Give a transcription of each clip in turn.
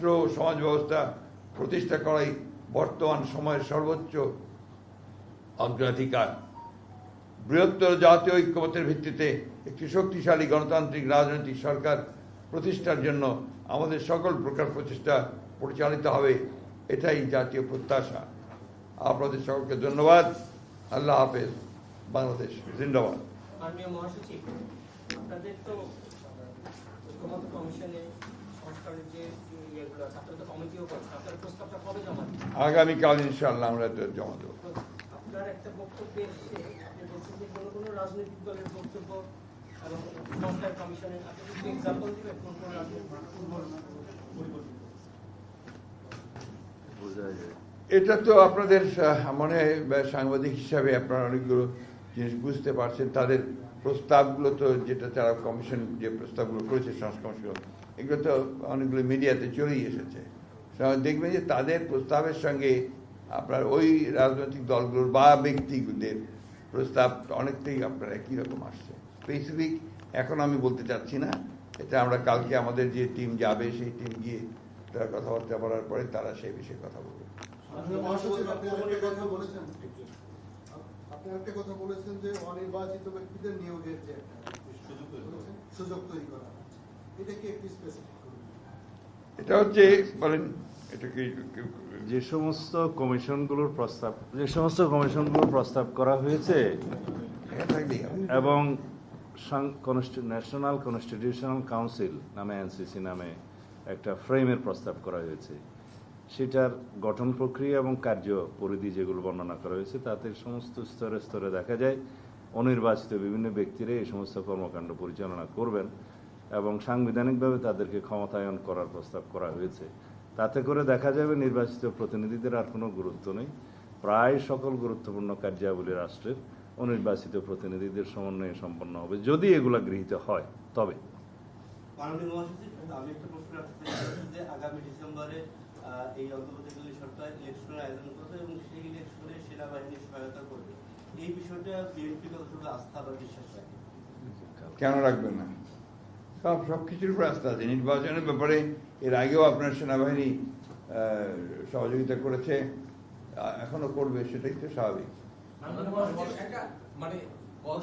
রাষ্ট্র সমাজ ব্যবস্থা প্রতিষ্ঠা করাই বর্তমান সময়ের সর্বোচ্চ অগ্রাধিকার। বৃহত্তর জাতীয় ঐক্যমতের ভিত্তিতে একটি শক্তিশালী গণতান্ত্রিক রাজনৈতিক সরকার প্রতিষ্ঠার জন্য আমাদের সকল প্রকার প্রচেষ্টা পরিচালিত হবে, এটাই জাতীয় প্রত্যাশা। আপনাদের সকলকে ধন্যবাদ। আল্লাহ হাফেজ। বাংলাদেশ। জিন্দাবাদ। মহাসচিব, আপনাদের তো কমিশনে আগামীকাল ইনশাআল্লাহ আমরা জমা দেবো। এটা তো আপনাদের মনে হয় সাংবাদিক হিসাবে আপনারা অনেকগুলো জিনিস বুঝতে পারছেন। তাদের প্রস্তাবগুলো তো যেটা তারা কমিশন যে প্রস্তাবগুলো করেছে সংস্কার এগুলো তো অনেকগুলো মিডিয়াতে চলেই এসেছে। দেখবেন যে তাদের প্রস্তাবের সঙ্গে আপনার ওই রাজনৈতিক দলগুলোর বা ব্যক্তিদের প্রস্তাব অনেকটাই আপনার একই রকম আসছে। স্পেসিফিক এখন আমি বলতে চাচ্ছি না এটা আমরা কালকে আমাদের যে টিম যাবে, সেই টিম গিয়ে তারা কথাবার্তা বলার পরে তারা সেই বিষয়ে কথা বলবে। আপনি কথা বলেছেন একটা কথা বলেছেন যে অনির্বাচিত ব্যক্তিদের নিয়োগের যে সুযোগ তৈরি করা। এটা কি একটু স্পেসিফিক এটা হচ্ছে বলেন যে সমস্ত কমিশনগুলোর প্রস্তাব যে সমস্ত কমিশনগুলোর প্রস্তাব করা হয়েছে। এবং ন্যাশনাল কনস্টিটিউশনাল কাউন্সিল নামে এনসিসি নামে একটা ফ্রেমের প্রস্তাব করা হয়েছে। সেটার গঠন প্রক্রিয়া এবং কার্য পরিধি যেগুলো বর্ণনা করা হয়েছে, তাতে সমস্ত স্তরে স্তরে দেখা যায় অনির্বাচিত বিভিন্ন ব্যক্তিরা এই সমস্ত কর্মকাণ্ড পরিচালনা করবেন এবং সাংবিধানিকভাবে তাদেরকে ক্ষমতায়ন করার প্রস্তাব করা হয়েছে। তাতে করে দেখা যাবে নির্বাচিত প্রতিনিধিদের আর কোনো গুরুত্ব নেই। প্রায় সকল গুরুত্বপূর্ণ কার্যাবলী রাষ্ট্রের অনির্বাচিত প্রতিনিধিদের সমন্বয়ে সম্পন্ন হবে, যদি এগুলা গৃহীত হয়। তবে আগামী ডিসেম্বরে এই অন্তর্বর্তীকালীন সরকার ইলেকশনের আয়োজন করবে এবং সেই ইলেকশনে সেনাবাহিনী সহায়তা করবে। এই বিষয়টা বিএনপি কতটুকু আস্থা বা বিশ্বাস রাখে? কেন রাখবেন না? সব সব কিছুর উপর আস্থা আছে। নির্বাচনের ব্যাপারে এর আগেও আপনার সেনাবাহিনী আহ, সহযোগিতা করেছে। আহ, এখনও করবে সেটাই তো স্বাভাবিক। মানে গত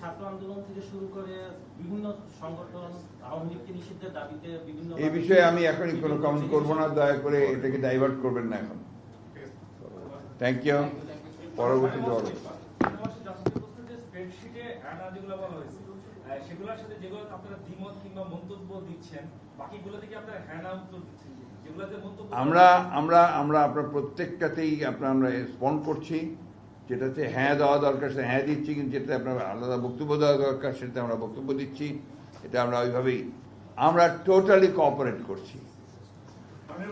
ছাত্র আন্দোলন থেকে শুরু করে বিভিন্ন সংগঠন আওয়ামী লীগকে নিষিদ্ধের দাবিতে বিভিন্ন এই বিষয়ে আমি এখনই কোনো কমেন্ট করব না দয়া করে এটাকে ডাইভার্ট করবেন না এখন। থ্যাংক ইউ পরবর্তী দল। স্প্রেডশিটে অ্যাডা বলা হয়েছে। সেগুলোর সাথে যেগুলো আপনারা দ্বিমত কিংবা মন্তব্য দিচ্ছেন বাকিগুলো থেকে আপনারা না উত্তর দিচ্ছেন? যেগুলোতে আমরা আমরা আমরা আপনার প্রত্যেকটাতেই আপনার আমরা রেসপন্ড করছি। যেটাতে হ্যাঁ দেওয়া দরকার, সেটা হ্যাঁ দিচ্ছি, কিন্তু যেটা আপনার আলাদা বক্তব্য দেওয়া দরকার, সেটাতে আমরা বক্তব্য দিচ্ছি। এটা আমরা ওইভাবেই, আমরা টোটালি কোঅপারেট করছি। আমরা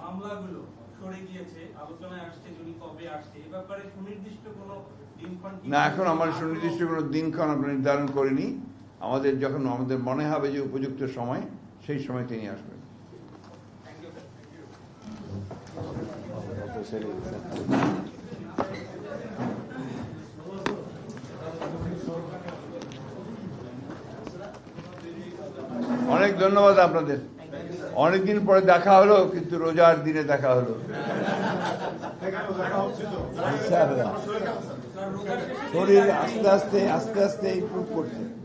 মামলাগুলো সরে গিয়েছে, আলোচনায় আসছে কবে আসছে ব্যাপারে সুনির্দিষ্ট কোনো দিনক্ষণ না, এখন আমার সুনির্দিষ্ট কোনো দিনক্ষণ আমরা নির্ধারণ করিনি আমাদের যখন, আমাদের মনে হবে যে উপযুক্ত সময়, সেই সময় তিনি আসবেন. অনেক ধন্যবাদ আপনাদের অনেকদিন পরে দেখা হলো কিন্তু রোজার দিনে দেখা হলো। শরীর আস্তে আস্তে আস্তে আস্তে ইম্প্রুভ করছে।